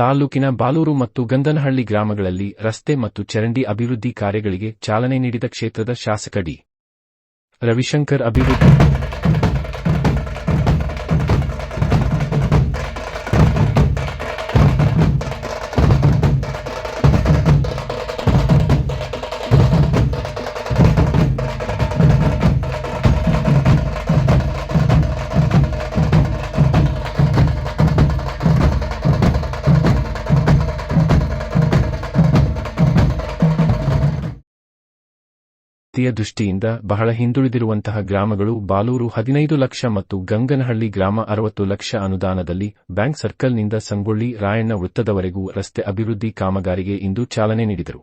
ತಾಲೂಕಿನ ಬಾಲೂರು ಮತ್ತು ಗಂಧನಹಳ್ಳಿ ಗ್ರಾಮಗಳಲ್ಲಿ ರಸ್ತೆ ಮತ್ತು ಚರಂಡಿ ಅಭಿವೃದ್ಧಿ ಕಾರ್ಯಗಳಿಗೆ ಚಾಲನೆ ನೀಡಿದ ಕ್ಷೇತ್ರದ ಶಾಸಕ ಡಿ. ರವಿಶಂಕರ್ ಅಭಿವೃದ್ಧಿ ಅಭಿವೃದ್ಧಿಯ ದೃಷ್ಟಿಯಿಂದ ಬಹಳ ಹಿಂದುಳಿದಿರುವಂತಹ ಗ್ರಾಮಗಳು ಬಾಲೂರು ಹದಿನೈದು ಲಕ್ಷ ಮತ್ತು ಗಂಗನಹಳ್ಳಿ ಗ್ರಾಮ ಅರವತ್ತು ಲಕ್ಷ ಅನುದಾನದಲ್ಲಿ ಬ್ಯಾಂಕ್ ಸರ್ಕಲ್ನಿಂದ ಸಂಗೊಳ್ಳಿ ರಾಯಣ್ಣ ವೃತ್ತದವರೆಗೂ ರಸ್ತೆ ಅಭಿವೃದ್ಧಿ ಕಾಮಗಾರಿಗೆ ಇಂದು ಚಾಲನೆ ನೀಡಿದರು.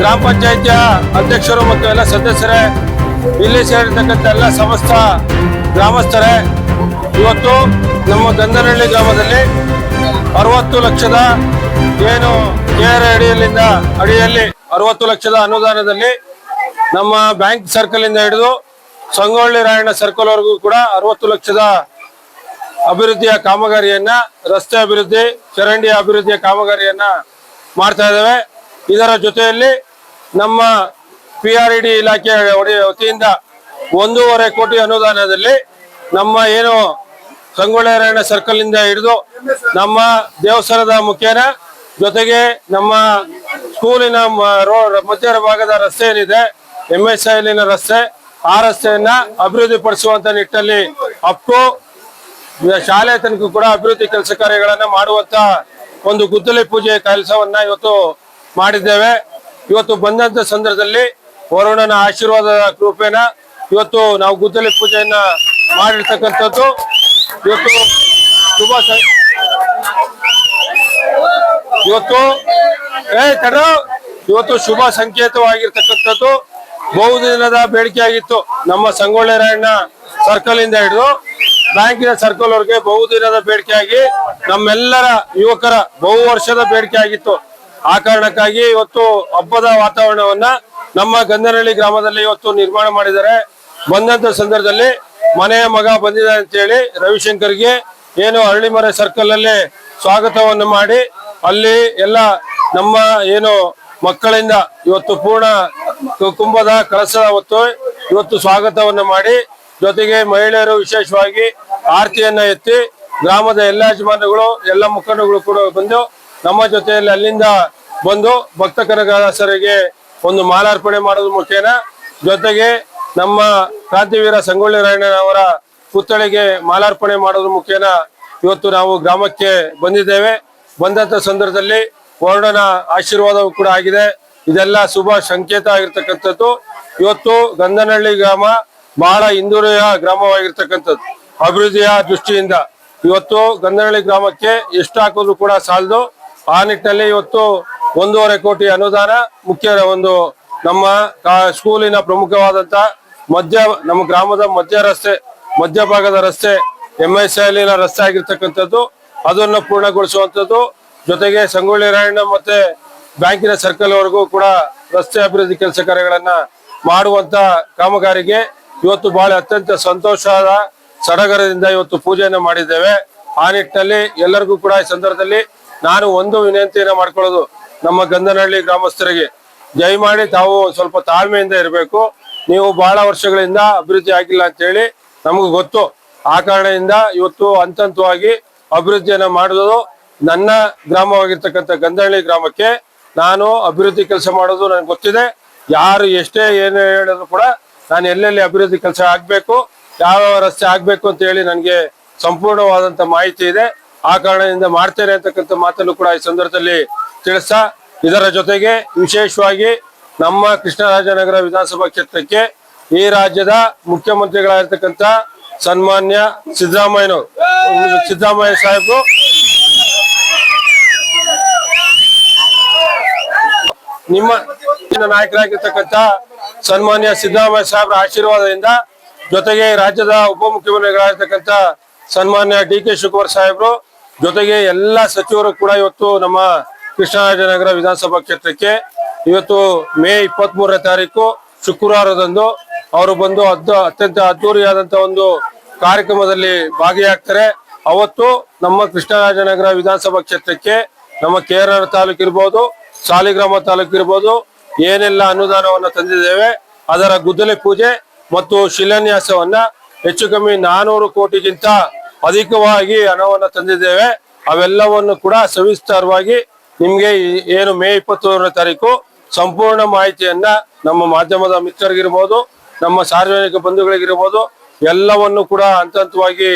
ಗ್ರಾಮ ಪಂಚಾಯಿತಿಯ ಅಧ್ಯಕ್ಷರು ಮತ್ತು ಎಲ್ಲ ಸದಸ್ಯರೇ, ಇಲ್ಲಿ ಸೇರಿರ್ತಕ್ಕಂಥ ಎಲ್ಲ ಸಮಸ್ತ ಗ್ರಾಮಸ್ಥರೇ, ಇವತ್ತು ನಮ್ಮ ಗಂಧನಹಳ್ಳಿ ಗ್ರಾಮದಲ್ಲಿ ಅರವತ್ತು ಲಕ್ಷದ ಏನು ಕೆಆರ್ ಅಡಿಯಲ್ಲಿಂದ ಅಡಿಯಲ್ಲಿ ಅರವತ್ತು ಲಕ್ಷದ ಅನುದಾನದಲ್ಲಿ ನಮ್ಮ ಬ್ಯಾಂಕ್ ಸರ್ಕಲ್ ಇಂದ ಹಿಡಿದು ಸಂಗೊಳ್ಳಿ ರಾಯಣ್ಣ ಸರ್ಕಲ್ ವರೆಗೂ ಕೂಡ ಅರವತ್ತು ಲಕ್ಷದ ಅಭಿವೃದ್ಧಿಯ ಕಾಮಗಾರಿಯನ್ನ, ರಸ್ತೆ ಅಭಿವೃದ್ಧಿ, ಚರಂಡಿ ಅಭಿವೃದ್ಧಿಯ ಕಾಮಗಾರಿಯನ್ನ ಮಾಡ್ತಾ ಇದ್ದೇವೆ. ಇದರ ಜೊತೆಯಲ್ಲಿ ನಮ್ಮ ಪಿ ಆರ್ ಇಡಿ ಇಲಾಖೆ ವತಿಯಿಂದ ಒಂದೂವರೆ ಕೋಟಿ ಅನುದಾನದಲ್ಲಿ ನಮ್ಮ ಏನು ಸಂಗೊಳ್ಳಿ ಸರ್ಕಲ್ ಇಂದ ಹಿಡಿದು ನಮ್ಮ ದೇವಸ್ಥಾನದ ಮುಖೇನ ಜೊತೆಗೆ ನಮ್ಮ ಸ್ಕೂಲಿನ ಮಧ್ಯ ಭಾಗದ ರಸ್ತೆ ಏನಿದೆ ಎಂ ಎಸ್ ಐಲಿನ ರಸ್ತೆ, ಆ ರಸ್ತೆಯನ್ನ ಅಭಿವೃದ್ಧಿ ಪಡಿಸುವಂತ ನಿಟ್ಟಿನಲ್ಲಿ ಅಪ್ ಟು ಶಾಲೆ ತನಕ ಕೂಡ ಅಭಿವೃದ್ಧಿ ಕೆಲಸ ಕಾರ್ಯಗಳನ್ನ ಮಾಡುವಂತ ಒಂದು ಗುದ್ದಲಿ ಪೂಜೆ ಕೆಲಸವನ್ನ ಇವತ್ತು ಮಾಡಿದ್ದೇವೆ. ಇವತ್ತು ಬಂದಂತ ಸಂದರ್ಭದಲ್ಲಿ ವರುಣನ ಆಶೀರ್ವಾದದ ಕೃಪೆನ ಇವತ್ತು ನಾವು ಗುದ್ದಲಿ ಪೂಜೆಯನ್ನ ಮಾಡಿರ್ತಕ್ಕಂಥದ್ದು. ಇವತ್ತು ಶುಭ ಇವತ್ತು, ಏ ತಡ ಇವತ್ತು ಶುಭ ಸಂಕೇತವಾಗಿರ್ತಕ್ಕಂಥದ್ದು. ಬಹುದಿನದ ಬೇಡಿಕೆ ಆಗಿತ್ತು ನಮ್ಮ ಸಂಗೊಳ್ಳಿ ರಾಯಣ್ಣ ಸರ್ಕಲ್ ಇಂದ ಹಿಡಿದು ಬ್ಯಾಂಕಿನ ಸರ್ಕಲ್ ಅವ್ರಿಗೆ ಬಹುದಿನದ ಬೇಡಿಕೆಯಾಗಿ ನಮ್ಮೆಲ್ಲರ ಯುವಕರ ಬಹು ವರ್ಷದ ಬೇಡಿಕೆ ಆಗಿತ್ತು ಆ ಕಾರಣಕ್ಕಾಗಿ ಇವತ್ತು ಹಬ್ಬದ ವಾತಾವರಣವನ್ನ ನಮ್ಮ ಗಂಧನಹಳ್ಳಿ ಗ್ರಾಮದಲ್ಲಿ ಇವತ್ತು ನಿರ್ಮಾಣ ಮಾಡಿದ್ದಾರೆ. ಬಂದಂತ ಸಂದರ್ಭದಲ್ಲಿ ಮನೆಯ ಮಗ ಬಂದಿದ್ದಾರೆ ಅಂತ ಹೇಳಿ ರವಿಶಂಕರ್ಗೆ ಏನು ಅರಳಿಮರೆ ಸರ್ಕಲ್ ಅಲ್ಲಿ ಸ್ವಾಗತವನ್ನು ಮಾಡಿ, ಅಲ್ಲಿ ಎಲ್ಲ ನಮ್ಮ ಏನು ಮಕ್ಕಳಿಂದ ಇವತ್ತು ಪೂರ್ಣ ಕುಂಭದ ಕಳಸದ ಹೊತ್ತು ಇವತ್ತು ಸ್ವಾಗತವನ್ನು ಮಾಡಿ, ಜೊತೆಗೆ ಮಹಿಳೆಯರು ವಿಶೇಷವಾಗಿ ಆರತಿಯನ್ನ ಎತ್ತಿ ಗ್ರಾಮದ ಎಲ್ಲ ಯಜಮಾನಗಳು ಎಲ್ಲ ಮುಖಂಡಗಳು ಕೂಡ ಬಂದು ನಮ್ಮ ಜೊತೆಯಲ್ಲಿ ಅಲ್ಲಿಂದ ಬಂದು ಭಕ್ತ ಕನಕದಾಸರಿಗೆ ಒಂದು ಮಾಲಾರ್ಪಣೆ ಮಾಡೋದು ಮುಖೇನ ಜೊತೆಗೆ ನಮ್ಮ ಕ್ರಾಂತಿವೀರ ಸಂಗೊಳ್ಳಿ ರಾಯಣ್ಣನವರ ಪುತ್ಥಳಿಗೆ ಮಾಲಾರ್ಪಣೆ ಮಾಡೋದ್ರ ಮುಖೇನ ಇವತ್ತು ನಾವು ಗ್ರಾಮಕ್ಕೆ ಬಂದಿದ್ದೇವೆ. ಬಂದಂತ ಸಂದರ್ಭದಲ್ಲಿ ವರ್ಣನ ಆಶೀರ್ವಾದವೂ ಕೂಡ ಆಗಿದೆ. ಇದೆಲ್ಲ ಶುಭ ಸಂಕೇತ ಆಗಿರ್ತಕ್ಕಂಥದ್ದು. ಇವತ್ತು ಗಂಧನಹಳ್ಳಿ ಗ್ರಾಮ ಬಹಳ ಹಿಂದುಳಿದ ಗ್ರಾಮವಾಗಿರ್ತಕ್ಕಂಥದ್ದು. ಅಭಿವೃದ್ಧಿಯ ದೃಷ್ಟಿಯಿಂದ ಇವತ್ತು ಗಂಧನಹಳ್ಳಿ ಗ್ರಾಮಕ್ಕೆ ಎಷ್ಟು ಹಾಕಿದ್ರು ಕೂಡ ಸಾಲದು. ಆ ನಿಟ್ಟಿನಲ್ಲಿ ಇವತ್ತು ಒಂದೂವರೆ ಕೋಟಿ ಅನುದಾನ ಮುಖ್ಯ ಒಂದು ನಮ್ಮ ಸ್ಕೂಲಿನ ಪ್ರಮುಖವಾದಂತ ಮಧ್ಯ, ನಮ್ಮ ಗ್ರಾಮದ ಮಧ್ಯ ರಸ್ತೆ, ಮಧ್ಯಭಾಗದ ರಸ್ತೆ ಎಂ ಎಸ್ ಎಲ್ಲಿನ ರಸ್ತೆ ಆಗಿರ್ತಕ್ಕಂಥದ್ದು, ಅದನ್ನು ಪೂರ್ಣಗೊಳಿಸುವಂಥದ್ದು, ಜೊತೆಗೆ ಸಂಗೊಳ್ಳಿ ರಾಯಣ್ಣ ಮತ್ತೆ ಬ್ಯಾಂಕಿನ ಸರ್ಕಲ್ ವರೆಗೂ ಕೂಡ ರಸ್ತೆ ಅಭಿವೃದ್ಧಿ ಕೆಲಸ ಕಾರ್ಯಗಳನ್ನ ಮಾಡುವಂತ ಕಾಮಗಾರಿಗೆ ಇವತ್ತು ಬಹಳ ಅತ್ಯಂತ ಸಂತೋಷದ ಸಡಗರದಿಂದ ಇವತ್ತು ಪೂಜೆಯನ್ನು ಮಾಡಿದ್ದೇವೆ. ಆ ನಿಟ್ಟಿನಲ್ಲಿ ಎಲ್ಲರಿಗೂ ಕೂಡ ಈ ಸಂದರ್ಭದಲ್ಲಿ ನಾನು ಒಂದು ವಿನಂತಿಯನ್ನ ಮಾಡ್ಕೊಳ್ಳೋದು ನಮ್ಮ ಗಂಧನಹಳ್ಳಿ ಗ್ರಾಮಸ್ಥರಿಗೆ. ದಯಮಾಡಿ ತಾವು ಸ್ವಲ್ಪ ತಾಳ್ಮೆಯಿಂದ ಇರಬೇಕು. ನೀವು ಬಹಳ ವರ್ಷಗಳಿಂದ ಅಭಿವೃದ್ಧಿ ಆಗಿಲ್ಲ ಅಂತ ಹೇಳಿ ನಮಗೂ ಗೊತ್ತು. ಆ ಕಾರಣದಿಂದ ಇವತ್ತು ಹಂತ ಹಂತವಾಗಿ ಅಭಿವೃದ್ಧಿಯನ್ನ ಮಾಡೋದು ನನ್ನ ಗ್ರಾಮವಾಗಿರ್ತಕ್ಕಂಥ ಗಂಧಹಳ್ಳಿ ಗ್ರಾಮಕ್ಕೆ ನಾನು ಅಭಿವೃದ್ಧಿ ಕೆಲಸ ಮಾಡೋದು ನನಗೆ ಗೊತ್ತಿದೆ. ಯಾರು ಎಷ್ಟೇ ಏನು ಹೇಳಿದ್ರು ಕೂಡ ನಾನು ಎಲ್ಲೆಲ್ಲಿ ಅಭಿವೃದ್ಧಿ ಕೆಲಸ ಆಗ್ಬೇಕು ಯಾವ ರಸ್ತೆ ಆಗ್ಬೇಕು ಅಂತ ಹೇಳಿ ನನಗೆ ಸಂಪೂರ್ಣವಾದಂತ ಮಾಹಿತಿ ಇದೆ. ಆ ಕಾರಣದಿಂದ ಮಾಡ್ತೇನೆ ಅಂತಕ್ಕಂಥ ಮಾತನ್ನು ಕೂಡ ಈ ಸಂದರ್ಭದಲ್ಲಿ ತಿಳಿಸ್ತಾ, ಇದರ ಜೊತೆಗೆ ವಿಶೇಷವಾಗಿ ನಮ್ಮ ಕೃಷ್ಣರಾಜನಗರ ವಿಧಾನಸಭಾ ಕ್ಷೇತ್ರಕ್ಕೆ ಈ ರಾಜ್ಯದ ಮುಖ್ಯಮಂತ್ರಿಗಳಾಗಿರ್ತಕ್ಕಂಥ ಸನ್ಮಾನ್ಯ ಸಿದ್ದರಾಮಯ್ಯನವರು, ಸಿದ್ದರಾಮಯ್ಯ ಸಾಹೇಬರು. ನಿಮ್ಮ ನಾಯಕರಾಗಿರ್ತಕ್ಕಂಥ ಸನ್ಮಾನ್ಯ ಸಿದ್ದರಾಮಯ್ಯ ಸಾಹೇಬರ ಆಶೀರ್ವಾದದಿಂದ ಜೊತೆಗೆ ರಾಜ್ಯದ ಉಪಮುಖ್ಯಮಂತ್ರಿಗಳಾಗಿರ್ತಕ್ಕಂಥ ಸನ್ಮಾನ್ಯ ಡಿ ಕೆ ಶಿವಕುಮಾರ್ ಸಾಹೇಬರು ಜೊತೆಗೆ ಎಲ್ಲ ಸಚಿವರು ಕೂಡ ಇವತ್ತು ನಮ್ಮ ಕೃಷ್ಣರಾಜನಗರ ವಿಧಾನಸಭಾ ಕ್ಷೇತ್ರಕ್ಕೆ ಇವತ್ತು ಮೇ ಇಪ್ಪತ್ತ್ ಮೂರನೇ ತಾರೀಕು ಶುಕ್ರವಾರದಂದು ಅವರು ಬಂದು ಅತ್ಯಂತ ಅದ್ದೂರಿಯಾದಂತ ಒಂದು ಕಾರ್ಯಕ್ರಮದಲ್ಲಿ ಭಾಗಿಯಾಗ್ತಾರೆ. ಅವತ್ತು ನಮ್ಮ ಕೃಷ್ಣರಾಜನಗರ ವಿಧಾನಸಭಾ ಕ್ಷೇತ್ರಕ್ಕೆ ನಮ್ಮ ಕೇರಳ ತಾಲೂಕು ಇರ್ಬೋದು, ಸಾಲಿಗ್ರಾಮ ತಾಲೂಕು ಇರ್ಬೋದು, ಏನೆಲ್ಲ ಅನುದಾನವನ್ನ ತಂದಿದ್ದೇವೆ, ಅದರ ಗುದ್ದಲಿ ಪೂಜೆ ಮತ್ತು ಶಿಲಾನ್ಯಾಸವನ್ನ ಹೆಚ್ಚು ಕಮ್ಮಿ ನಾನೂರು ಕೋಟಿಗಿಂತ ಅಧಿಕವಾಗಿ ಹಣವನ್ನು ತಂದಿದ್ದೇವೆ. ಅವೆಲ್ಲವನ್ನು ಕೂಡ ಸವಿಸ್ತಾರವಾಗಿ ನಿಮ್ಗೆ ಏನು ಮೇ ಇಪ್ಪತ್ತೊಂದನೇ ತಾರೀಕು ಸಂಪೂರ್ಣ ಮಾಹಿತಿಯನ್ನ ನಮ್ಮ ಮಾಧ್ಯಮದ ಮಿತ್ರರಿಗಿರ್ಬೋದು, ನಮ್ಮ ಸಾರ್ವಜನಿಕ ಬಂಧುಗಳಿಗಿರ್ಬೋದು, ಎಲ್ಲವನ್ನು ಕೂಡ ಹಂತ ಹಂತವಾಗಿ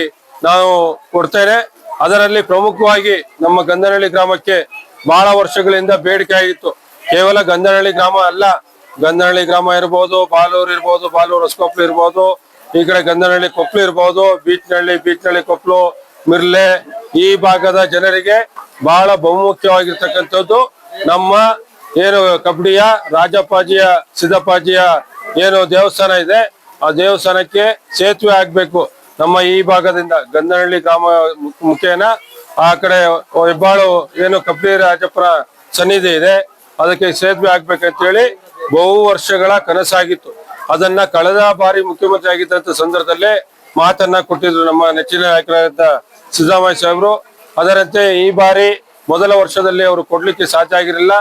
ನಾವು ಕೊಡ್ತೇನೆ ಅದರಲ್ಲಿ ಪ್ರಮುಖವಾಗಿ ನಮ್ಮ ಗಂಧನಹಳ್ಳಿ ಗ್ರಾಮಕ್ಕೆ ಬಹಳ ವರ್ಷಗಳಿಂದ ಬೇಡಿಕೆ ಆಗಿತ್ತು. ಕೇವಲ ಗಂಧನಹಳ್ಳಿ ಗ್ರಾಮ ಅಲ್ಲ, ಗಂಧನಹಳ್ಳಿ ಗ್ರಾಮ ಇರ್ಬೋದು ಬಾಲೂರು ಇರ್ಬೋದು ಬಾಲೂರು ಹೊಸಕೊಪ್ಲು ಇರ್ಬೋದು ಈ ಕಡೆ ಗಂಧನಹಳ್ಳಿ ಕೊಪ್ಪಲು ಇರ್ಬೋದು, ಬೀಚ್ನಹಳ್ಳಿ ಬೀಚ್ನಹಳ್ಳಿ ಕೊಪ್ಪಲು ಮಿರ್ಲೆ, ಈ ಭಾಗದ ಜನರಿಗೆ ಬಹಳ ಬಹುಮುಖ್ಯವಾಗಿರ್ತಕ್ಕಂಥದ್ದು. ನಮ್ಮ ಏನು ಕಬಡ್ಡಿಯ ರಾಜಪ್ಪಾಜಿಯ ಸಿದ್ದಪ್ಪಾಜಿಯ ಏನು ದೇವಸ್ಥಾನ ಇದೆ, ಆ ದೇವಸ್ಥಾನಕ್ಕೆ ಸೇತುವೆ ಆಗ್ಬೇಕು ನಮ್ಮ ಈ ಭಾಗದಿಂದ ಗಂಧನಹಳ್ಳಿ ಗ್ರಾಮ ಮುಖೇನ. ಆ ಕಡೆ ಹೆಬ್ಬಾಳು ಏನು ಕಬಡ್ಡಿ ರಾಜಪ್ಪನ ಸನ್ನಿಧಿ ಇದೆ, ಅದಕ್ಕೆ ಸೇತುವೆ ಆಗ್ಬೇಕಂತ ಹೇಳಿ ಬಹು ವರ್ಷಗಳ ಕನಸಾಗಿತ್ತು. ಅದನ್ನ ಕಳೆದ ಬಾರಿ ಮುಖ್ಯಮಂತ್ರಿ ಆಗಿದ್ದಂತ ಸಂದರ್ಭದಲ್ಲೇ ಮಾತನ್ನ ಕೊಟ್ಟಿದ್ರು ನಮ್ಮ ನೆಚ್ಚಿನ ನಾಯಕರಾದಂತ ಸಿದ್ದರಾಮಯ್ಯ ಸಾಹೇಬರು. ಅದರಂತೆ ಈ ಬಾರಿ ಮೊದಲ ವರ್ಷದಲ್ಲಿ ಅವರು ಕೊಡ್ಲಿಕ್ಕೆ ಸಾಧ್ಯ ಆಗಿರಲಿಲ್ಲ.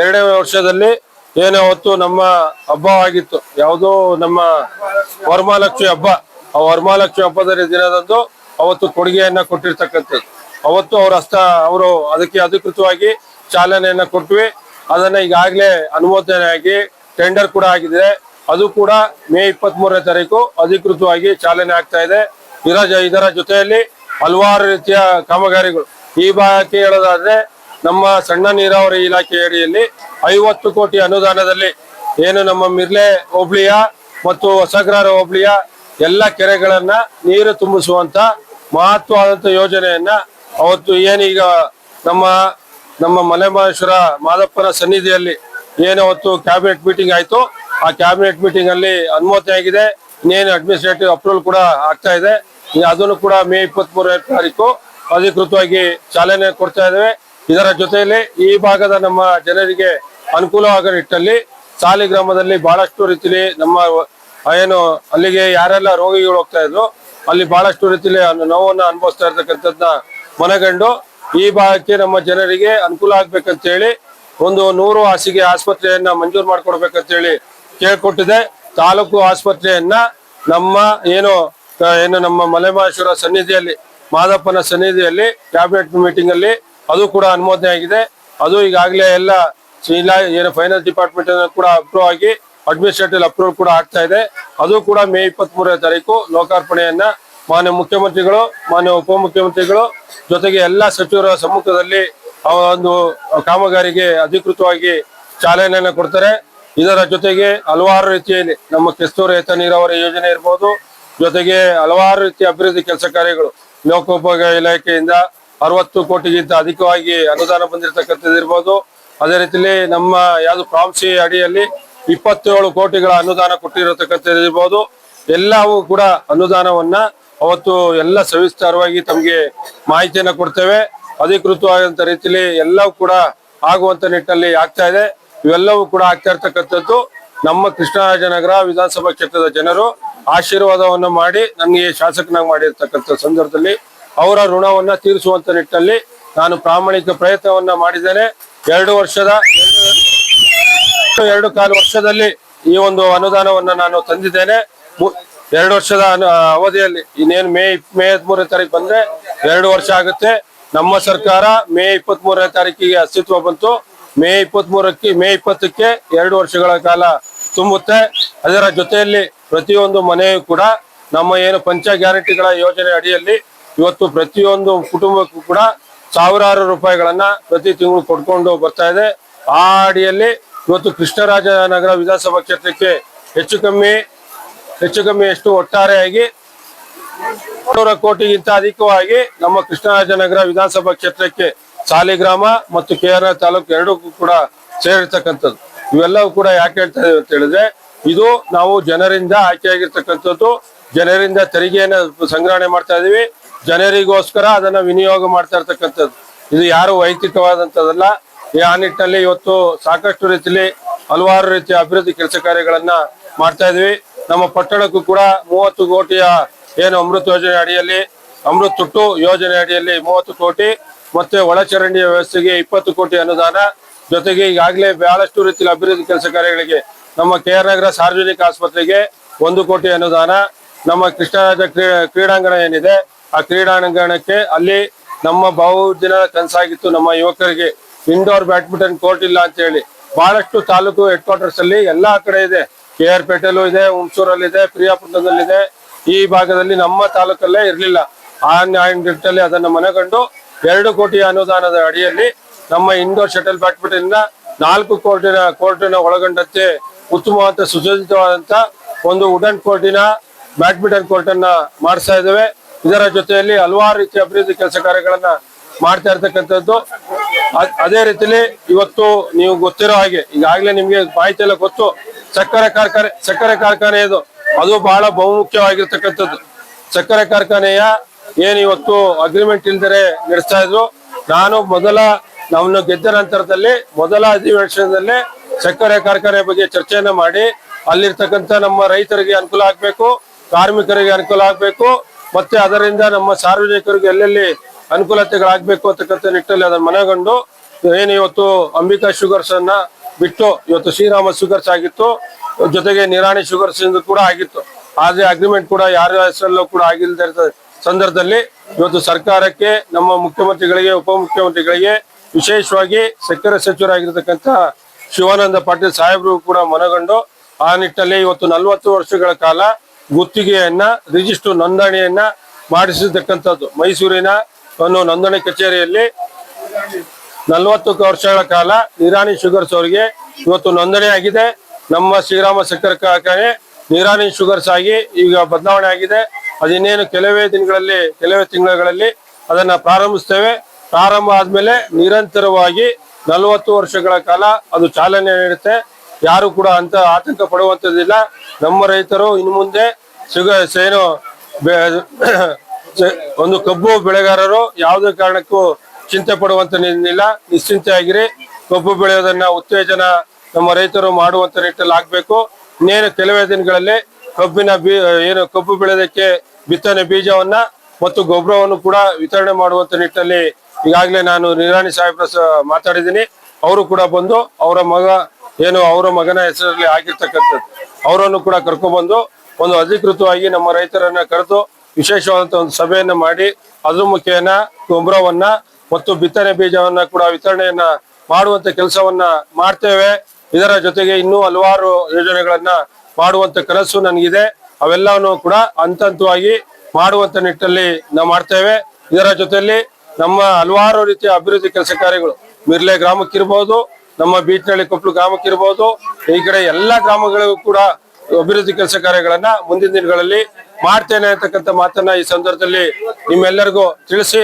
ಎರಡನೇ ವರ್ಷದಲ್ಲಿ ಏನೋ ಹೊತ್ತು ನಮ್ಮ ಹಬ್ಬವಾಗಿತ್ತು ಯಾವುದೋ ನಮ್ಮ ವರಮಹಾಲಕ್ಷ್ಮಿ ಹಬ್ಬ. ಆ ವರಮಹಾಲಕ್ಷ್ಮಿ ಹಬ್ಬದ ದಿನದಂದು ಅವತ್ತು ಕೊಡುಗೆಯನ್ನ ಕೊಟ್ಟಿರ್ತಕ್ಕಂಥದ್ದು. ಅವತ್ತು ಅವ್ರ ಹಸ್ತ ಅವರು ಅದಕ್ಕೆ ಅಧಿಕೃತವಾಗಿ ಚಾಲನೆಯನ್ನ ಕೊಟ್ವಿ. ಅದನ್ನ ಈಗಾಗಲೇ ಅನುಮೋದನೆ ಆಗಿ ಟೆಂಡರ್ ಕೂಡ ಆಗಿದೆ ಅದು ಕೂಡ ಮೇ ಇಪ್ಪತ್ತ್ ಮೂರನೇ ತಾರೀಕು ಅಧಿಕೃತವಾಗಿ ಚಾಲನೆ ಆಗ್ತಾ ಇದೆ. ಇದರ ಇದರ ಜೊತೆಯಲ್ಲಿ ಹಲವಾರು ರೀತಿಯ ಕಾಮಗಾರಿಗಳು. ಈ ಭಾಗಕ್ಕೆ ಹೇಳೋದಾದ್ರೆ, ನಮ್ಮ ಸಣ್ಣ ನೀರಾವರಿ ಇಲಾಖೆ ಅಡಿಯಲ್ಲಿ ಐವತ್ತು ಕೋಟಿ ಅನುದಾನದಲ್ಲಿ ಏನು ನಮ್ಮ ಮಿರ್ಲೆ ಹೋಬಳಿಯ ಮತ್ತು ಹೊಸಗ್ರಾರ ಹೋಬಳಿಯ ಎಲ್ಲ ಕೆರೆಗಳನ್ನ ನೀರು ತುಂಬಿಸುವಂತ ಮಹತ್ವವಾದಂತ ಯೋಜನೆಯನ್ನ ಅವತ್ತು ಏನೀಗ ನಮ್ಮ ನಮ್ಮ ಮಲೆಮಹೇಶ್ವರ ಮಾದಪ್ಪನ ಸನ್ನಿಧಿಯಲ್ಲಿ ಏನು ಅವತ್ತು ಕ್ಯಾಬಿನೆಟ್ ಮೀಟಿಂಗ್ ಆಯ್ತು ಆ ಕ್ಯಾಬಿನೆಟ್ ಮೀಟಿಂಗ್ ಅಲ್ಲಿ ಅನುಮತಿ ಆಗಿದೆ. ಇನ್ನೇನು ಅಡ್ಮಿನಿಸ್ಟ್ರೇಟಿವ್ ಅಪ್ರೂವಲ್ ಕೂಡ ಆಗ್ತಾ ಇದೆ. ಅದನ್ನು ಕೂಡ ಮೇ ಇಪ್ಪತ್ತ್ ಮೂರನೇ ತಾರೀಕು ಅಧಿಕೃತವಾಗಿ ಚಾಲನೆ ಕೊಡ್ತಾ ಇದ್ದೇವೆ. ಇದರ ಜೊತೆಯಲ್ಲಿ ಈ ಭಾಗದ ನಮ್ಮ ಜನರಿಗೆ ಅನುಕೂಲವಾಗೋ ನಿಟ್ಟಲ್ಲಿ ಸಾಲಿಗ್ರಾಮದಲ್ಲಿ ಬಹಳಷ್ಟು ರೀತಿಲಿ ನಮ್ಮ ಏನು ಅಲ್ಲಿಗೆ ಯಾರೆಲ್ಲ ರೋಗಿಗಳು ಹೋಗ್ತಾ ಇದ್ರು ಅಲ್ಲಿ ಬಹಳಷ್ಟು ನೋವನ್ನು ನೋವನ್ನ ಅನುಭವಿಸ್ತಾ ಇರ್ತಕ್ಕಂಥದ್ದನ್ನ ಮನಗಂಡು ಈ ಭಾಗಕ್ಕೆ ನಮ್ಮ ಜನರಿಗೆ ಅನುಕೂಲ ಆಗ್ಬೇಕಂತ ಹೇಳಿ ಒಂದು ನೂರು ಹಾಸಿಗೆ ಆಸ್ಪತ್ರೆಯನ್ನ ಮಂಜೂರು ಮಾಡ್ಕೊಡ್ಬೇಕಂತ ಹೇಳಿ ಕೇಳ್ಕೊಟ್ಟಿದೆ. ತಾಲೂಕು ಆಸ್ಪತ್ರೆಯನ್ನ ನಮ್ಮ ಏನು ಏನು ನಮ್ಮ ಮಲೆಮಹೇಶ್ವರ ಸನ್ನಿಧಿಯಲ್ಲಿ, ಮಾದಪ್ಪನ ಸನ್ನಿಧಿಯಲ್ಲಿ, ಕ್ಯಾಬಿನೆಟ್ ಮೀಟಿಂಗ್ ಅಲ್ಲಿ ಅದು ಕೂಡ ಅನುಮೋದನೆ ಆಗಿದೆ. ಅದು ಈಗಾಗಲೇ ಎಲ್ಲ ಏನು ಫೈನಾನ್ಸ್ ಡಿಪಾರ್ಟ್ಮೆಂಟ್ ಕೂಡ ಅಪ್ರೂವ್ ಆಗಿ ಅಡ್ಮಿನಿಸ್ಟ್ರೇಟಿವ್ ಅಪ್ರೂವಲ್ ಕೂಡ ಆಗ್ತಾ ಇದೆ. ಅದು ಕೂಡ ಮೇ ಇಪ್ಪತ್ತ್ ಮೂರನೇ ತಾರೀಕು ಲೋಕಾರ್ಪಣೆಯನ್ನ ಮಾನ್ಯ ಮುಖ್ಯಮಂತ್ರಿಗಳು, ಮಾನ್ಯ ಉಪಮುಖ್ಯಮಂತ್ರಿಗಳು ಜೊತೆಗೆ ಎಲ್ಲ ಸಚಿವರ ಸಮ್ಮುಖದಲ್ಲಿ ಒಂದು ಕಾಮಗಾರಿಗೆ ಅಧಿಕೃತವಾಗಿ ಚಾಲನೆಯನ್ನು ಕೊಡ್ತಾರೆ. ಇದರ ಜೊತೆಗೆ ಹಲವಾರು ರೀತಿಯಲ್ಲಿ ನಮ್ಮ ಕೆಸ್ತೂರು ಏತ ನೀರಾವರಿ ಯೋಜನೆ ಇರ್ಬೋದು, ಜೊತೆಗೆ ಹಲವಾರು ರೀತಿಯ ಅಭಿವೃದ್ಧಿ ಕೆಲಸ ಕಾರ್ಯಗಳು. ಲೋಕೋಪಯೋಗ ಇಲಾಖೆಯಿಂದ ಅರವತ್ತು ಕೋಟಿಗಿಂತ ಅಧಿಕವಾಗಿ ಅನುದಾನ ಬಂದಿರತಕ್ಕಂಥದ್ದು ಇರ್ಬೋದು. ಅದೇ ರೀತಿಯಲ್ಲಿ ನಮ್ಮ ಯಾವುದು ಪ್ರಾಂಸಿ ಅಡಿಯಲ್ಲಿ ಇಪ್ಪತ್ತೇಳು ಕೋಟಿಗಳ ಅನುದಾನ ಕೊಟ್ಟಿರತಕ್ಕಂಥದ್ದು ಇರ್ಬೋದು. ಎಲ್ಲವೂ ಕೂಡ ಅನುದಾನವನ್ನ ಅವತ್ತು ಎಲ್ಲ ಸವಿಸ್ತಾರವಾಗಿ ತಮಗೆ ಮಾಹಿತಿಯನ್ನ ಕೊಡ್ತೇವೆ. ಅಧಿಕೃತವಾದಂತ ರೀತಿಯಲ್ಲಿ ಎಲ್ಲವೂ ಕೂಡ ಆಗುವಂತ ನಿಟ್ಟಲ್ಲಿ ಆಗ್ತಾ ಇದೆ. ಇವೆಲ್ಲವೂ ಕೂಡ ಆಗ್ತಾ ಇರ್ತಕ್ಕಂಥದ್ದು. ನಮ್ಮ ಕೃಷ್ಣರಾಜನಗರ ವಿಧಾನಸಭಾ ಕ್ಷೇತ್ರದ ಜನರು ಆಶೀರ್ವಾದವನ್ನು ಮಾಡಿ ನನಗೆ ಶಾಸಕನಾಗಿ ಮಾಡಿರ್ತಕ್ಕಂಥ ಸಂದರ್ಭದಲ್ಲಿ ಅವರ ಋಣವನ್ನ ತೀರಿಸುವಂತ ನಿಟ್ಟಿನಲ್ಲಿ ನಾನು ಪ್ರಾಮಾಣಿಕ ಪ್ರಯತ್ನವನ್ನ ಮಾಡಿದ್ದೇನೆ. ಎರಡು ವರ್ಷದ ಎರಡು ಕಾಲು ವರ್ಷದಲ್ಲಿ ಈ ಒಂದು ಅನುದಾನವನ್ನ ನಾನು ತಂದಿದ್ದೇನೆ. ಎರಡು ವರ್ಷದ ಅವಧಿಯಲ್ಲಿ ಇನ್ನೇನು ಮೇ ಮೇ ಹದಿಮೂರನೇ ತಾರೀಕು ಬಂದ್ರೆ ಎರಡು ವರ್ಷ ಆಗುತ್ತೆ. ನಮ್ಮ ಸರ್ಕಾರ ಮೇ ಇಪ್ಪತ್ತ್ ಮೂರನೇ ತಾರೀಕಿಗೆ ಅಸ್ತಿತ್ವ ಬಂತು. ಮೇ ಇಪ್ಪತ್ತ್ ಮೂರಕ್ಕೆ ಮೇ ಇಪ್ಪತ್ತಕ್ಕೆ ಎರಡು ವರ್ಷಗಳ ಕಾಲ ತುಂಬುತ್ತೆ. ಅದರ ಜೊತೆಯಲ್ಲಿ ಪ್ರತಿಯೊಂದು ಮನೆಯೂ ಕೂಡ ನಮ್ಮ ಏನು ಪಂಚ ಗ್ಯಾರಂಟಿಗಳ ಯೋಜನೆ ಅಡಿಯಲ್ಲಿ ಇವತ್ತು ಪ್ರತಿಯೊಂದು ಕುಟುಂಬಕ್ಕೂ ಕೂಡ ಸಾವಿರಾರು ರೂಪಾಯಿಗಳನ್ನ ಪ್ರತಿ ತಿಂಗಳು ಕೊಡ್ಕೊಂಡು ಬರ್ತಾ ಇದೆ. ಆ ಅಡಿಯಲ್ಲಿ ಇವತ್ತು ಕೃಷ್ಣರಾಜನಗರ ವಿಧಾನಸಭಾ ಕ್ಷೇತ್ರಕ್ಕೆ ಹೆಚ್ಚು ಕಮ್ಮಿ ಹೆಚ್ಚು ಕಮ್ಮಿ ಎಷ್ಟು ಒಟ್ಟಾರೆಯಾಗಿ ಕೋಟಿಗಿಂತ ಅಧಿಕವಾಗಿ ನಮ್ಮ ಕೃಷ್ಣರಾಜನಗರ ವಿಧಾನಸಭಾ ಕ್ಷೇತ್ರಕ್ಕೆ ಸಾಲಿಗ್ರಾಮ ಮತ್ತು ಕೇರಳ ತಾಲೂಕು ಎರಡಕ್ಕೂ ಕೂಡ ಸೇರಿರ್ತಕ್ಕಂಥದ್ದು. ಇವೆಲ್ಲವೂ ಕೂಡ ಯಾಕೆ ಹೇಳ್ತಾ ಇದೆ ಅಂತ ಹೇಳಿದ್ರೆ, ಇದು ನಾವು ಜನರಿಂದ ಆಯ್ಕೆಯಾಗಿರ್ತಕ್ಕಂಥದ್ದು, ಜನರಿಂದ ತೆರಿಗೆಯನ್ನ ಸಂಗ್ರಹಣೆ ಮಾಡ್ತಾ ಇದೀವಿ. ಜನರಿಗೋಸ್ಕರ ಅದನ್ನ ವಿನಿಯೋಗ ಮಾಡ್ತಾ ಇರ್ತಕ್ಕಂಥದ್ದು. ಇದು ಯಾರು ವೈಯಕ್ತಿಕವಾದಂಥದ್ದಲ್ಲ. ಆ ನಿಟ್ಟಿನಲ್ಲಿ ಇವತ್ತು ಸಾಕಷ್ಟು ರೀತಿಯಲ್ಲಿ ಹಲವಾರು ರೀತಿಯ ಅಭಿವೃದ್ಧಿ ಕೆಲಸ ಕಾರ್ಯಗಳನ್ನ ಮಾಡ್ತಾ ಇದೀವಿ. ನಮ್ಮ ಪಟ್ಟಣಕ್ಕೂ ಕೂಡ ಮೂವತ್ತು ಕೋಟಿಯ ಏನು ಅಮೃತ್ ಯೋಜನೆ ಅಡಿಯಲ್ಲಿ, ಅಮೃತ್ ತುಟ್ಟು ಯೋಜನೆ ಅಡಿಯಲ್ಲಿ ಮೂವತ್ತು ಕೋಟಿ. ಮತ್ತೆ ಒಳಚರಂಡಿಯ ವ್ಯವಸ್ಥೆಗೆ ಇಪ್ಪತ್ತು ಕೋಟಿ ಅನುದಾನ. ಜೊತೆಗೆ ಈಗಾಗಲೇ ಬಹಳಷ್ಟು ರೀತಿಯ ಅಭಿವೃದ್ಧಿ ಕೆಲಸ ಕಾರ್ಯಗಳಿಗೆ ನಮ್ಮ ಕೆ ನಗರ ಸಾರ್ವಜನಿಕ ಆಸ್ಪತ್ರೆಗೆ ಒಂದು ಕೋಟಿ ಅನುದಾನ. ನಮ್ಮ ಕೃಷ್ಣರಾಜ ಕ್ರೀ- ಕ್ರೀಡಾಂಗಣ ಏನಿದೆ, ಆ ಕ್ರೀಡಾಂಗಣಕ್ಕೆ ಅಲ್ಲಿ ನಮ್ಮ ಬಹುದಿನ ಕನಸಾಗಿತ್ತು. ನಮ್ಮ ಯುವಕರಿಗೆ ಇಂಡೋರ್ ಬ್ಯಾಡ್ಮಿಂಟನ್ ಕೋರ್ಟ್ ಇಲ್ಲ ಅಂತ ಹೇಳಿ ಬಹಳಷ್ಟು ತಾಲೂಕು ಹೆಡ್ ಕ್ವಾರ್ಟರ್ಸ್ ಅಲ್ಲಿ ಎಲ್ಲಾ ಕಡೆ ಇದೆ. ಕೆ ಆರ್ ಪೇಟೆಲ್ಲೂ ಇದೆ, ಹುಣಸೂರಲ್ಲಿದೆ ಪ್ರಿಯಾಪುರದಲ್ಲಿದೆ ಈ ಭಾಗದಲ್ಲಿ ನಮ್ಮ ತಾಲೂಕಲ್ಲೇ ಇರಲಿಲ್ಲ. ಆ ನಿಟ್ಟಿನಲ್ಲಿ ಅದನ್ನು ಮನಗಂಡು ಎರಡು ಕೋಟಿ ಅನುದಾನದ ಅಡಿಯಲ್ಲಿ ನಮ್ಮ ಇಂಡೋರ್ ಶಟಲ್ ಬ್ಯಾಡ್ಮಿಂಟನ್ ನಾಲ್ಕು ಕೋಟಿನ ಕೋರ್ಟಿನ ಒಳಗೊಂಡಂತೆ ಉತ್ತಮವಾದ ಸುಸಜ್ಜಿತವಾದಂತ ಒಂದು ವುಡನ್ ಕೋರ್ಟಿನ ಬ್ಯಾಡ್ಮಿಂಟನ್ ಕೋರ್ಟ್ ಅನ್ನ ಮಾಡಿಸ್ತಾ ಇದ್ದೇವೆ. ಇದರ ಜೊತೆಯಲ್ಲಿ ಹಲವಾರು ರೀತಿಯ ಅಭಿವೃದ್ಧಿ ಕೆಲಸ ಕಾರ್ಯಗಳನ್ನ ಮಾಡ್ತಾ ಇರ್ತಕ್ಕಂಥದ್ದು. ಅದೇ ರೀತಿಲಿ ಇವತ್ತು ನೀವು ಗೊತ್ತಿರೋ ಹಾಗೆ, ಈಗಾಗಲೇ ನಿಮ್ಗೆ ಮಾಹಿತಿ ಎಲ್ಲ ಗೊತ್ತು, ಸಕ್ಕರೆ ಕಾರ್ಖಾನೆ ಸಕ್ಕರೆ ಕಾರ್ಖಾನೆ ಇದು. ಅದು ಬಹಳ ಬಹುಮುಖ್ಯವಾಗಿರ್ತಕ್ಕಂಥದ್ದು. ಸಕ್ಕರೆ ಕಾರ್ಖಾನೆಯ ಏನ್ ಇವತ್ತು ಅಗ್ರಿಮೆಂಟ್ ಇಲ್ದರೆ ನಡೆಸ್ತಾ ಇದ್ರು. ನಾನು ಮೊದಲ ನಮ್ಮನ್ನು ಗೆದ್ದ ನಂತರದಲ್ಲಿ, ಮೊದಲ ಅಧಿವೇಶನದಲ್ಲಿ ಸಕ್ಕರೆ ಕಾರ್ಖಾನೆ ಬಗ್ಗೆ ಚರ್ಚೆಯನ್ನು ಮಾಡಿ, ಅಲ್ಲಿರ್ತಕ್ಕಂಥ ನಮ್ಮ ರೈತರಿಗೆ ಅನುಕೂಲ ಆಗ್ಬೇಕು, ಕಾರ್ಮಿಕರಿಗೆ ಅನುಕೂಲ ಆಗ್ಬೇಕು, ಮತ್ತೆ ಅದರಿಂದ ನಮ್ಮ ಸಾರ್ವಜನಿಕರಿಗೆ ಎಲ್ಲೆಲ್ಲಿ ಅನುಕೂಲತೆಗಳಾಗಬೇಕು ಅಂತಕ್ಕಂಥ ನಿಟ್ಟಲ್ಲಿ ಅದನ್ನು ಮನಗಂಡು, ಏನು ಇವತ್ತು ಅಂಬಿಕಾ ಶುಗರ್ಸ್ ಅನ್ನ ಬಿಟ್ಟು, ಇವತ್ತು ಶ್ರೀರಾಮ ಶುಗರ್ಸ್ ಆಗಿತ್ತು, ಜೊತೆಗೆ ನಿರಾಣಿ ಶುಗರ್ಸ್ ಕೂಡ ಆಗಿತ್ತು. ಆದ್ರೆ ಅಗ್ರಿಮೆಂಟ್ ಕೂಡ ಯಾರ ಹೆಸರಲ್ಲೂ ಕೂಡ ಆಗಿಲ್ಲದ ಸಂದರ್ಭದಲ್ಲಿ ಇವತ್ತು ಸರ್ಕಾರಕ್ಕೆ, ನಮ್ಮ ಮುಖ್ಯಮಂತ್ರಿಗಳಿಗೆ, ಉಪಮುಖ್ಯಮಂತ್ರಿಗಳಿಗೆ ವಿಶೇಷವಾಗಿ ಸಕ್ಕರೆ ಸಚಿವರಾಗಿರ್ತಕ್ಕಂಥ ಶಿವಾನಂದ ಪಾಟೀಲ್ ಸಾಹೇಬರು ಕೂಡ ಮನಗಂಡು ಆ ನಿಟ್ಟಲ್ಲಿ ಇವತ್ತು ನಲವತ್ತು ವರ್ಷಗಳ ಕಾಲ ಗುತ್ತಿಗೆಯನ್ನ ರಿಜಿಸ್ಟರ್ ನೋಂದಣಿಯನ್ನ ಮಾಡಿಸಿರ್ತಕ್ಕಂಥದ್ದು. ಮೈಸೂರಿನ ಒಂದು ನೋಂದಣಿ ಕಚೇರಿಯಲ್ಲಿ ನಲವತ್ತು ವರ್ಷಗಳ ಕಾಲ ನಿರಾಣಿ ಶುಗರ್ಸ್ ಅವರಿಗೆ ಇವತ್ತು ನೋಂದಣಿ ಆಗಿದೆ. ನಮ್ಮ ಶ್ರೀರಾಮ ಸಕ್ಕರೆ ಕಾರ್ಖಾನೆ ನಿರಾಣಿ ಶುಗರ್ಸ್ ಆಗಿ ಈಗ ಬದಲಾವಣೆ ಆಗಿದೆ. ಅದಿನ್ನೇನು ಕೆಲವೇ ದಿನಗಳಲ್ಲಿ, ಕೆಲವೇ ತಿಂಗಳಲ್ಲಿ ಅದನ್ನ ಪ್ರಾರಂಭಿಸ್ತೇವೆ. ಪ್ರಾರಂಭ ಆದ್ಮೇಲೆ ನಿರಂತರವಾಗಿ ನಲವತ್ತು ವರ್ಷಗಳ ಕಾಲ ಅದು ಚಾಲನೆ ನೀಡುತ್ತೆ. ಯಾರು ಕೂಡ ಅಂತ ಆತಂಕ ಪಡುವಂತದಿಲ್ಲ ನಮ್ಮ ರೈತರು ಇನ್ನು ಮುಂದೆ ಸಿಗ, ಏನು ಒಂದು ಕಬ್ಬು ಬೆಳೆಗಾರರು ಯಾವುದೇ ಕಾರಣಕ್ಕೂ ಚಿಂತೆ ಪಡುವಂತ ನಿಲ್ಲ ನಿಶ್ಚಿಂತೆಯಾಗಿರಿ ಕಬ್ಬು ಬೆಳೆಯೋದನ್ನ ಉತ್ತೇಜನ ನಮ್ಮ ರೈತರು ಮಾಡುವಂತ ನಿಟ್ಟಲ್ಲಿ ಆಗ್ಬೇಕು. ಇನ್ನೇನು ಕೆಲವೇ ದಿನಗಳಲ್ಲಿ ಕಬ್ಬಿನ ಏನು ಕಬ್ಬು ಬೆಳೆಯೋದಕ್ಕೆ ಬಿತ್ತನೆ ಬೀಜವನ್ನ ಮತ್ತು ಗೊಬ್ಬರವನ್ನು ಕೂಡ ವಿತರಣೆ ಮಾಡುವಂತ ನಿಟ್ಟಲ್ಲಿ ಈಗಾಗಲೇ ನಾನು ನಿರಾಣಿ ಸಾಹೇಬ್ರ ಮಾತಾಡಿದ್ದೀನಿ. ಅವರು ಕೂಡ ಬಂದು ಅವರ ಮಗ, ಏನು ಅವರ ಮಗನ ಹೆಸರಲ್ಲಿ ಆಗಿರ್ತಕ್ಕಂಥದ್ದು, ಅವರನ್ನು ಕೂಡ ಕರ್ಕೊಂಡ್ಬಂದು ಒಂದು ಅಧಿಕೃತವಾಗಿ ನಮ್ಮ ರೈತರನ್ನ ಕರೆದು ವಿಶೇಷವಾದಂತ ಒಂದು ಸಭೆಯನ್ನು ಮಾಡಿ ಅದ್ರ ಮುಖೇನ ಗೊಬ್ಬರವನ್ನ ಮತ್ತು ಬಿತ್ತನೆ ಬೀಜವನ್ನ ಕೂಡ ವಿತರಣೆಯನ್ನ ಮಾಡುವಂತ ಕೆಲಸವನ್ನ ಮಾಡ್ತೇವೆ. ಇದರ ಜೊತೆಗೆ ಇನ್ನೂ ಹಲವಾರು ಯೋಜನೆಗಳನ್ನ ಮಾಡುವಂತ ಕನಸು ನನಗಿದೆ. ಅವೆಲ್ಲವನ್ನು ಕೂಡ ಹಂತ ಹಂತವಾಗಿ ಮಾಡುವಂತ ನಿಟ್ಟಲ್ಲಿ ನಾವು ಮಾಡ್ತೇವೆ. ಇದರ ಜೊತೆಯಲ್ಲಿ ನಮ್ಮ ಹಲವಾರು ರೀತಿಯ ಅಭಿವೃದ್ಧಿ ಕೆಲಸ ಕಾರ್ಯಗಳು ಮಿರ್ಲೆ ಗ್ರಾಮಕ್ಕಿರ್ಬೋದು, ನಮ್ಮ ಬೀಟ್ನಳ್ಳಿ ಕೊಪ್ಪಳು ಗ್ರಾಮಕ್ಕಿರ್ಬೋದು, ಈ ಕಡೆ ಎಲ್ಲಾ ಗ್ರಾಮಗಳಿಗೂ ಕೂಡ ಅಭಿವೃದ್ಧಿ ಕೆಲಸ ಕಾರ್ಯಗಳನ್ನ ಮುಂದಿನ ದಿನಗಳಲ್ಲಿ ಮಾಡ್ತೇನೆ ಅಂತಕ್ಕಂಥ ಮಾತನ್ನ ಈ ಸಂದರ್ಭದಲ್ಲಿ ನಿಮ್ಮೆಲ್ಲರಿಗೂ ತಿಳಿಸಿ.